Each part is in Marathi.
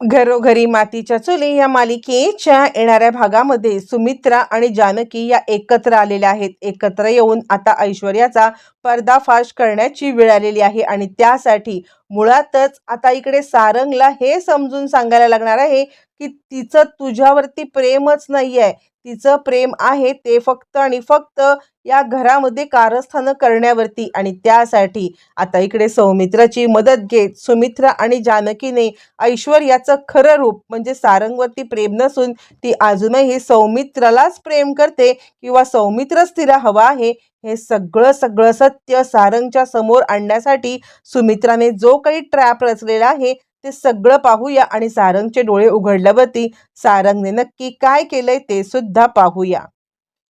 घरोघरी मातीच्या चुली या मालिकेच्या येणाऱ्या भागामध्ये सुमित्रा आणि जानकी या एकत्र आलेल्या आहेत. एकत्र येऊन आता ऐश्वर्याचा पर्दाफाश करण्याची वेळ आलेली आहे आणि त्यासाठी मुळातच आता इकडे सारंगला हे समजून सांगायला लागणार आहे की तिचं तुझ्यावरती प्रेमच नाही आहे तिचं प्रेम आहे ते फक्त आणि फक्त या घरामध्ये कारस्थानं करण्यावरती आणि त्यासाठी आता इकडे सौमित्राची मदत घेत सुमित्रा आणि जानकीने ऐश्वर्याचं खरं रूप म्हणजे सारंगवरती प्रेम नसून ती अजूनही सौमित्रालाच प्रेम करते किंवा सौमित्रच तिला हवा आहे हे सगळं सगळं सत्य सारंगच्या समोर आणण्यासाठी सुमित्राने जो काही ट्रॅप रचलेला आहे ते सगळं पाहूया आणि सारंगचे डोळे उघडल्यावरती सारंगने नक्की काय केलंय ते सुद्धा पाहूया.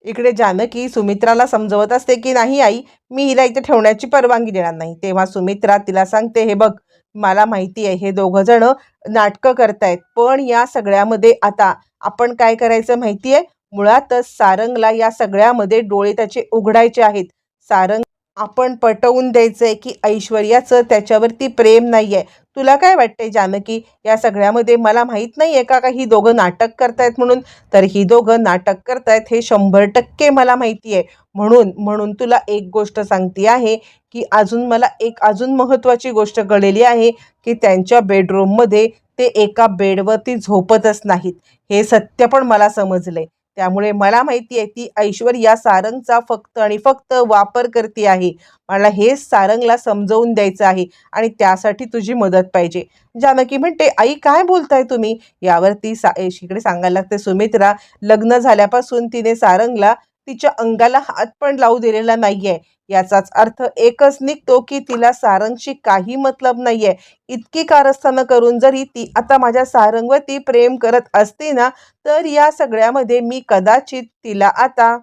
इकडे जानकी सुमित्राला समजवत असते की नाही आई मी हिला इथे ठेवण्याची परवानगी देणार नाही. तेव्हा सुमित्रा तिला सांगते हे बघ मला माहिती आहे हे दोघं जण नाटकं करतायत पण या सगळ्यामध्ये आता आपण काय करायचं माहिती आहे मुळातच सारंगला या सगळ्यामध्ये डोळे त्याचे उघडायचे आहेत. सारंग आपण पटवून द्यायचंय की ऐश्वर्याचं त्याच्यावरती प्रेम नाहीये. तुला काय वाटतंय जानकी? या सगळ्यामध्ये मला माहीत नाहीये का का ही दोघं नाटक करतायत म्हणून? तर ही दोघं नाटक करतायत हे शंभर टक्के मला माहिती आहे म्हणून म्हणून तुला एक गोष्ट सांगते आहे की अजून मला एक अजून महत्त्वाची गोष्ट कळलेली आहे की त्यांच्या बेडरूममध्ये ते एका बेडवरती झोपतच नाहीत. हे सत्य पण मला समजलंय. त्यामुळे मला माहिती आहे ती ऐश्वर या सारंगचा फक्त आणि फक्त वापर करते आहे. मला हेच सारंगला समजवून द्यायचं आहे आणि त्यासाठी तुझी मदत पाहिजे. जानकी म्हणते आई काय बोलताय तुम्ही? यावरती सा इकडे सांगायला लागते सुमित्रा. लग्न झाल्यापासून तिने सारंगला तिच्या अंगाला हात पण लावू दिलेला नाहीये. याचाच अर्थ एकच निघतो की तिला सारंगशी काही मतलब नाहीये. इतकी कारस्थानं करून जरी ती आता माझ्या सारंगवरती प्रेम करत असते ना तर या सगळ्यामध्ये मी कदाचित तिला आता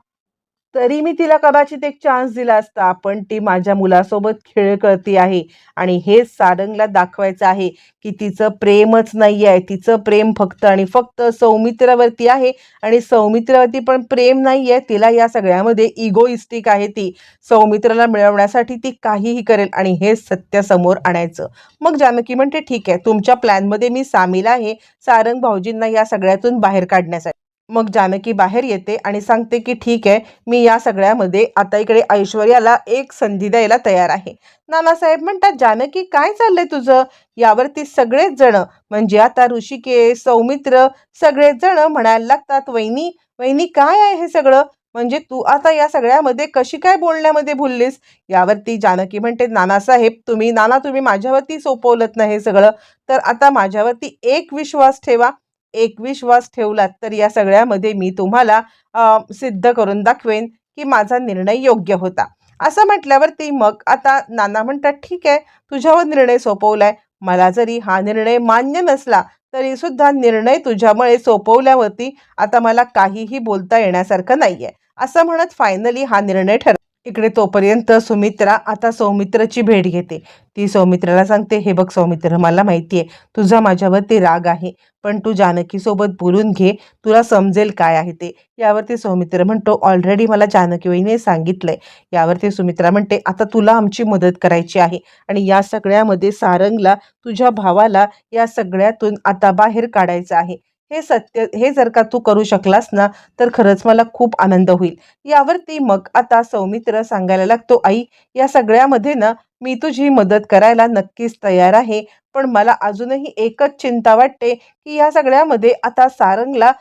तरी मी तिला कदाचित एक चान्स दिला असता पण ती माझ्या मुलासोबत खेळ करते आहे. आणि हेच सारंगला दाखवायचं आहे की तिचं प्रेमच नाही आहे तिचं प्रेम फक्त आणि फक्त सौमित्रावरती आहे. आणि सौमित्रावरती पण प्रेम नाही आहे तिला या सगळ्यामध्ये इगोइस्टिक आहे ती. सौमित्राला मिळवण्यासाठी ती काहीही करेल आणि हे सत्य समोर आणायचं. मग जानकी म्हणते ठीक आहे. तुमच्या प्लॅनमध्ये मी सामील आहे. सारंग भाऊजींना या सगळ्यातून बाहेर काढण्यासाठी. मग जानकी बाहेर येते आणि सांगते की ठीक आहे मी या सगळ्यामध्ये आता इकडे ऐश्वर्याला एक संधी द्यायला तयार आहे. नानासाहेब म्हणतात जानकी काय चाललंय तुझं? यावरती सगळेच जण म्हणजे आता ऋषिके सौमित्र सगळेच जण म्हणायला लागतात वहिनी वहिनी काय आहे हे सगळं? म्हणजे तू आता या सगळ्यामध्ये कशी काय बोलण्यामध्ये भुललीस? यावरती जानकी म्हणते नानासाहेब तुम्ही नाना तुम्ही माझ्यावरती सोपवलत नाही हे सगळं? तर आता माझ्यावरती एक विश्वास ठेवा एक विश्वास ठेवलात तर या सगळ्यामध्ये मी तुम्हाला सिद्ध करून दाखवेन की माझा निर्णय योग्य होता. असं म्हटल्यावरती मग आता नाना म्हणतात ठीक आहे तुझ्यावर निर्णय सोपवलाय. मला जरी हा निर्णय मान्य नसला तरी सुद्धा निर्णय तुझ्यामुळे सोपवल्यावरती आता मला काहीही बोलता येण्यासारखं नाहीये. असं म्हणत फायनली हा निर्णय ठर इकडे तोपर्यंत सुमित्रा आता सौमित्राची भेट घेते. ती सौमित्राला सांगते हे बघ सौमित्र मला माहिती आहे तुझा माझ्यावरती राग आहे पण तू जानकीसोबत बोलून घे तुला समजेल काय आहे ते. यावरती सौमित्र म्हणतो ऑलरेडी मला जानकी वहिनी सांगितलंय. यावरती सुमित्रा म्हणते आता तुला आमची मदत करायची आहे आणि या सगळ्यामध्ये सारंगला तुझ्या भावाला या सगळ्यातून आता बाहेर काढायचं आहे. हे सत्य हे जर का तू करू शकलास ना तर खरंच मला खूप आनंद होईल. यावरती मग आता सौमित्र सांगायला लागतो आई या सगळ्यामध्ये ना मी तुझी मदत करायला नक्कीच तयार आहे पण मला अजूनही एकच चिंता वाटते की या सगळ्यामध्ये आता सारंगला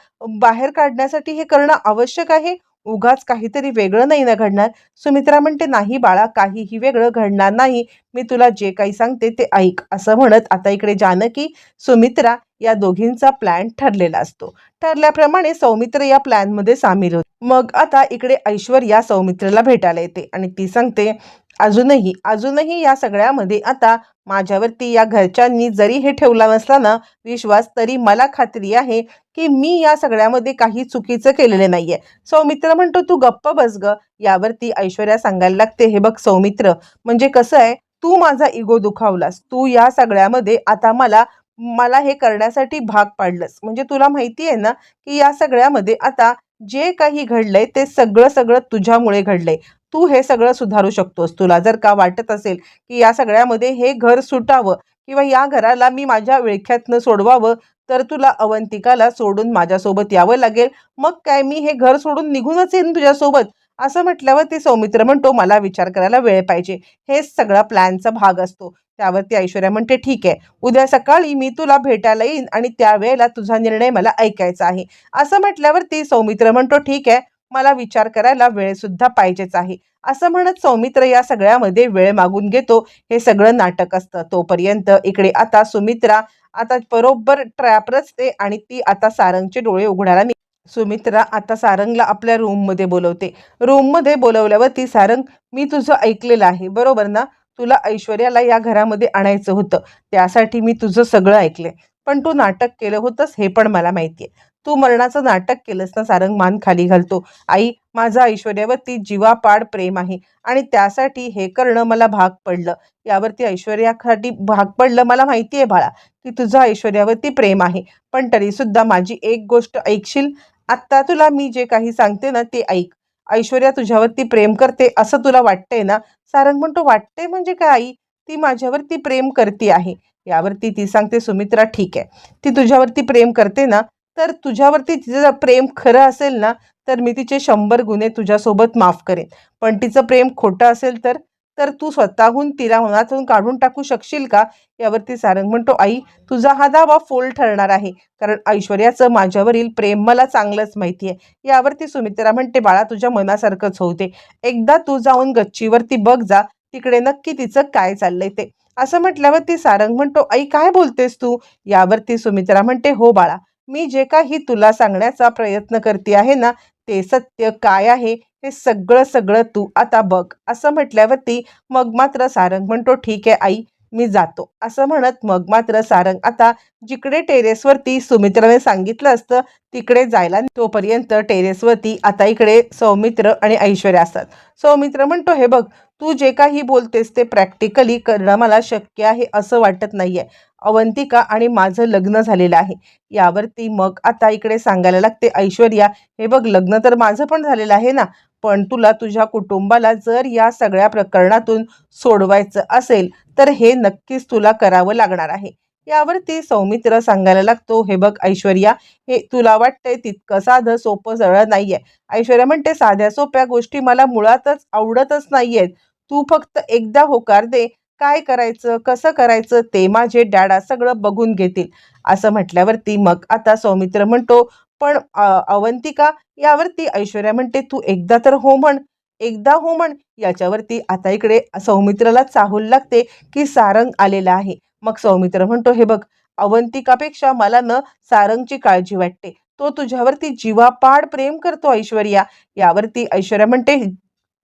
बाहेर काढण्यासाठी हे करणं आवश्यक आहे? उगाच काहीतरी वेगळं नाही ना घडणार. सुमित्रा म्हणते नाही बाळा काहीही वेगळं घडणार नाही. मी तुला जे काही सांगते ते ऐक. असं म्हणत आता इकडे जानकी सुमित्रा या दोघींचा प्लॅन ठरलेला असतो. ठरल्याप्रमाणे सौमित्र या प्लॅनमध्ये सामील होते. मग आता इकडे ऐश्वर्या सौमित्रला भेटायला येते आणि ती सांगते अजूनही अजूनही या सगळ्यामध्ये आता माझ्यावरती या घरच्यांनी जरी हे ठेवला नसला ना विश्वास तरी मला खात्री आहे की मी या सगळ्यामध्ये काही चुकीचं केलेलं नाहीये. सौमित्र म्हणतो तू गप्प बस ग. यावरती ऐश्वर्या सांगायला लागते हे बघ सौमित्र म्हणजे कसं आहे? तू माझा इगो दुखावलास. तू या सगळ्यामध्ये आता मला मला हे करण्यासाठी भाग पाडलंस. म्हणजे तुला माहिती आहे ना की या सगळ्यामध्ये आता जे काही घडलंय ते सगळं सगळं तुझ्यामुळे घडलंय. तू हे सगळं सुधारू शकतोस. तुला जर का वाटत असेल की या सगळ्यामध्ये हे घर सुटावं किंवा या घराला मी माझ्या विळख्यातनं सोडवावं तर तुला अवंतिकाला सोडून माझ्यासोबत यावं लागेल. मग काय मी हे घर सोडून निघूनच येईन तुझ्यासोबत? असं म्हटल्यावर ती सौमित्र म्हणतो मला विचार करायला वेळ पाहिजे. हेच सगळा प्लॅनचा भाग असतो. त्यावरती ऐश्वर्या म्हणते ठीक आहे. उद्या सकाळी मी तुला भेटायला येईन आणि त्यावेळेला तुझा निर्णय मला ऐकायचा आहे. असं म्हटल्यावर ती सौमित्र म्हणतो ठीक आहे. मला विचार करायला वेळ सुद्धा पाहिजेच आहे. असं म्हणत सौमित्र या सगळ्यामध्ये वेळ मागून घेतो. हे सगळं नाटक असतं. तोपर्यंत इकडे आता सुमित्रा आता बरोबर ट्रॅप रचते आणि ती आता सारंगचे डोळे उघडायला सुमित्रा आता सारंगला आपल्या रूममध्ये बोलवते. रूममध्ये बोलवल्यावरती सारंग मी तुझं ऐकलेलं आहे बरोबर ना? तुला ऐश्वर्याला या घरामध्ये आणायचं होतं. त्यासाठी मी तुझं सगळं ऐकलंय. पण तू नाटक केलं होतंस हे पण मला माहिती आहे तू मरणाचं नाटक केलंस ना सारंग? मान खाली घालतो. आई माझं ऐश्वर्यावरती जीवापाड प्रेम आहे आणि त्यासाठी हे करणं मला भाग पडलं. यावरती ऐश्वर्यासाठी भाग पडलं मला माहिती आहे बाळा. की तुझं ऐश्वर्यावरती प्रेम आहे. पण तरीसुद्धा माझी एक गोष्ट ऐकशील? आत्ता तुला मी जे काही सांगते ना ते ऐक. ऐश्वर्या तुझ्यावरती प्रेम करते असं तुला वाटतंय ना? सारंग म्हणतो वाटते म्हणजे काय आई? ती माझ्यावरती प्रेम करते आहे. यावरती ती सांगते सुमित्रा ठीक आहे. ती तुझ्यावरती प्रेम करते ना तर तुझ्यावरती तिचं जर प्रेम खरं असेल ना तर मी तिचे शंभर गुन्हे तुझ्यासोबत माफ करेन. पण तिचं प्रेम खोटं असेल तर तर तू स्वतःहून तिला मनातून काढून टाकू शकशील का? यावरती सारंग म्हणतो आई तुझा हा दावा फोल ठरणार आहे. कारण ऐश्वर्याचं माझ्यावरील प्रेम मला चांगलंच माहिती आहे. यावरती सुमित्रा म्हणते बाळा तुझ्या मनासारखंच होते एकदा तू जाऊन गच्चीवरती बघ जा. तिकडे नक्की तिचं काय चाललंय ते. असं म्हटल्यावर ती सारंग म्हणतो आई काय बोलतेस तू? यावरती सुमित्रा म्हणते हो बाळा मी जे काही तुला सांगण्याचा प्रयत्न करते आहे ना ते सत्य काय आहे? हे सगळं सगळं तू आता बघ. असं म्हटल्यावरती मग मात्र सारंग म्हणतो ठीक आहे आई मी जातो. असं म्हणत मग मात्र सारंग आता जिकडे टेरेसवरती सुमित्राने सांगितलं असतं तिकडे जायला तोपर्यंत टेरेसवरती आता इकडे सौमित्र आणि ऐश्वर्या असतात. सौमित्र म्हणतो हे बघ तू जे काही बोलतेस ते प्रॅक्टिकली करणं मला शक्य आहे असं वाटत नाहीये. अवंतिका आणि माझं लग्न झालेलं आहे. यावरती मग आता इकडे सांगायला लागते ऐश्वर्या हे बघ लग्न तर माझं पण झालेलं आहे ना. पण तुला तुझ्या कुटुंबाला जर या सगळ्या प्रकरणातून सोडवायचं असेल तर हे नक्कीच तुला करावं लागणार आहे. यावरती सौमित्र सांगायला लागतो हे बघ ऐश्वर्या हे तुला वाटतंय तितकं साधं सोपं सरळ नाहीये. ऐश्वर्या म्हणते साध्या सोप्या गोष्टी मला मुळातच आवडतच नाहीयेत. तू फक्त एकदा होकार दे. काय करायचं कसं करायचं ते माझे डॅडा सगळं बघून घेतील. असं म्हटल्यावरती मग आता सौमित्र म्हणतो पण अवंतिका यावरती ऐश्वर्या म्हणते तू एकदा तर हो म्हण एकदा हो म्हण. याच्यावरती आता इकडे सौमित्राला चाहूल लागते की सारंग आलेला आहे. मग सौमित्र म्हणतो हे बघ अवंतिकापेक्षा मला न सारंगची काळजी वाटते. तो तुझ्यावरती जीवापाड प्रेम करतो ऐश्वर्या. यावरती ऐश्वर्या म्हणते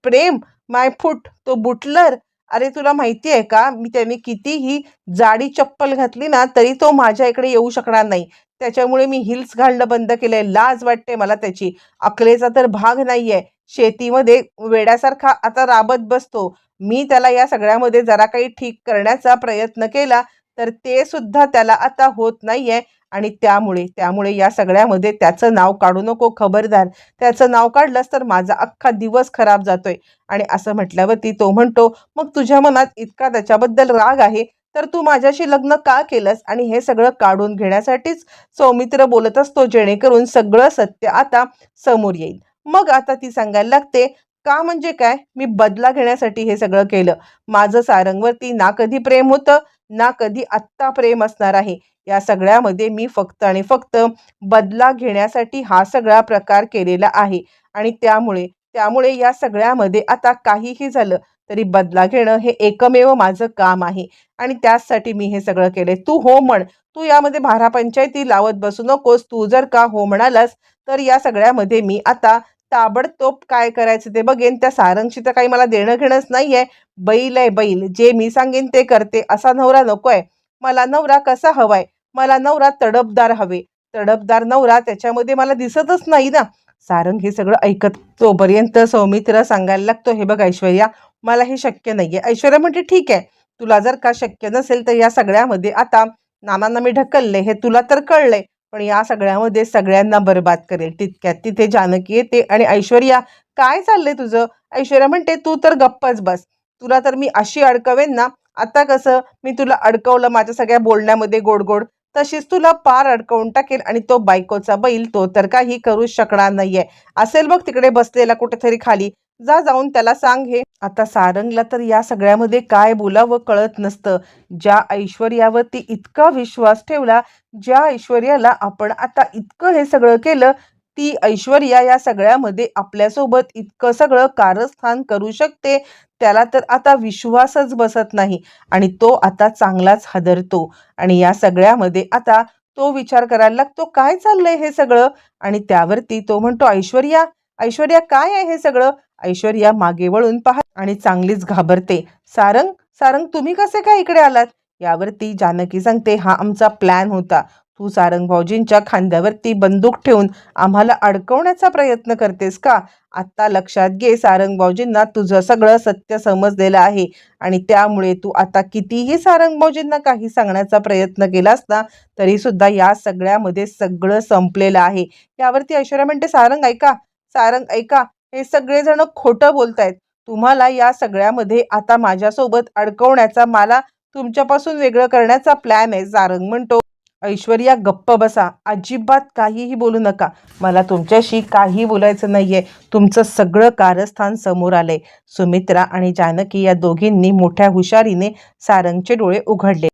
प्रेम माय फुट तो बुटलर? अरे तुला माहिती आहे का? मी त्याने कितीही जाडी चप्पल घातली ना तरी तो माझ्या इकडे येऊ शकणार नाही. त्याच्यामुळे मी हिल्स घालणं बंद केलंय लाज वाटते मला त्याची. अकलेचा तर भाग नाहीये. शेतीमध्ये वेड्यासारखा आता राबत बसतो. मी त्याला या सगळ्यामध्ये जरा काही ठीक करण्याचा प्रयत्न केला तर ते सुद्धा त्याला आता होत नाहीये. आणि त्यामुळे त्यामुळे या सगळ्यामध्ये त्याचं नाव काढू नको खबरदार. त्याचं नाव काढलंस तर माझा अख्खा दिवस खराब जातोय. आणि असं म्हटल्यावरती तो म्हणतो मग तुझ्या मनात इतका त्याच्याबद्दल राग आहे तर तू माझ्याशी लग्न का केलंस? आणि हे सगळं काढून घेण्यासाठीच सौमित्र बोलत असतो जेणेकरून सगळं सत्य आता समोर येईल. मग आता ती सांगायला लागते का म्हणजे काय? मी बदला घेण्यासाठी हे सगळं केलं. माझं सारंगवरती ना कधी प्रेम होतं ना कधी आत्ता प्रेम असणार आहे. या सगळ्यामध्ये मी फक्त आणि फक्त बदला घेण्यासाठी हा सगळा प्रकार केलेला आहे. आणि त्यामुळे त्यामुळे या सगळ्यामध्ये आता काहीही झालं तरी बदला घेणं हे एकमेव माझं काम आहे. आणि त्याचसाठी मी हे सगळं केले तू हो म्हण. तू यामध्ये भारापंचायती लावत बसू नकोस. तू जर का हो म्हणालास तर या सगळ्यामध्ये मी आता ताबडतोब काय करायचं ते बघेन. त्या सारंगशी तर काही मला देणं घेणंच नाही आहे बैल आहे बैल. जे मी सांगेन ते करते. असा नवरा नकोय. मला नवरा कसा हवाय? मला नवरा तडपदार हवे. तडपदार नवरा त्याच्यामध्ये मला दिसतच नाही ना. सारंग हे सगळं ऐकत तोपर्यंत सौमित्र सांगायला लागतो हे बघ ऐश्वर्या मला हे शक्य नाही आहे ऐश्वर्या म्हणते ठीक आहे. तुला जर का शक्य नसेल तर या सगळ्यामध्ये आता नानांना मी ढकलले हे तुला तर कळलंय. पण या सगळ्यामध्ये सगळ्यांना बरबाद करेल. तितक्यात तिथे जानकी येते आणि ऐश्वर्या काय चाललंय तुझं? ऐश्वर्या म्हणते तू तर गप्पच बस. तुला तर मी अशी अडकवेन ना. आता कसं? मी तुला अडकवलं माझ्या सगळ्या बोलण्यामध्ये गोड गोड तशीच तुला पार अडकवून टाकेल आणि तो बायकोचा बैल तो तर काही करू शकणार नाहीये. असेल बघ तिकडे बसलेला कुठेतरी खाली. जा जाऊन त्याला सांग हे. आता सारंगला तर या सगळ्यामध्ये काय बोलावं कळत नसतं. ज्या ऐश्वर्यावरती इतका विश्वास ठेवला ज्या ऐश्वर्याला आपण आता इतकं हे सगळं केलं ती ऐश्वर्या या सगळ्यामध्ये आपल्यासोबत इतकं सगळं कारस्थान करू शकते त्याला तर आता विश्वासच बसत नाही. आणि तो आता चांगलाच हादरतो. आणि या सगळ्यामध्ये आता तो विचार करायला लागतो काय चाललंय हे सगळं? आणि त्यावरती तो म्हणतो ऐश्वर्या ऐश्वर्या काय आहे हे सगळं? ऐश्वर्या मागे वळून पाहत आणि चांगलीच घाबरते. सारंग सारंग तुम्ही कसे काय इकडे आलात? यावरती जानकी सांगते हा आमचा प्लॅन होता. तू सारंग भाऊजींच्या खांद्यावरती बंदूक ठेवून आम्हाला अडकवण्याचा प्रयत्न करतेस का? आत्ता लक्षात घे सारंग भाऊजींना तुझं सगळं सत्य समजलेलं आहे आणि त्यामुळे तू आता कितीही सारंग भाऊजींना काही सांगण्याचा प्रयत्न केला असता तरी सुद्धा या सगळ्यामध्ये सगळं संपलेलं आहे. यावरती ऐश्वर्या म्हणते सारंग ऐका सारंग ऐका हे सगळेजण खोटं बोलतायत. तुम्हाला या सगळ्यामध्ये आता माझ्यासोबत अडकवण्याचा मला तुमच्यापासून वेगळं करण्याचा प्लॅन आहे सारंग म्हणतो. ऐश्वर्या गप्प बसा. अजिबात काहीही बोलू नका. मला तुमच्याशी काही बोलायचं नाही आहे तुमचं सगळं कारस्थान समोर आलंय. सुमित्रा आणि जानकी या दोघींनी मोठ्या हुशारीने सारंगचे डोळे उघडले.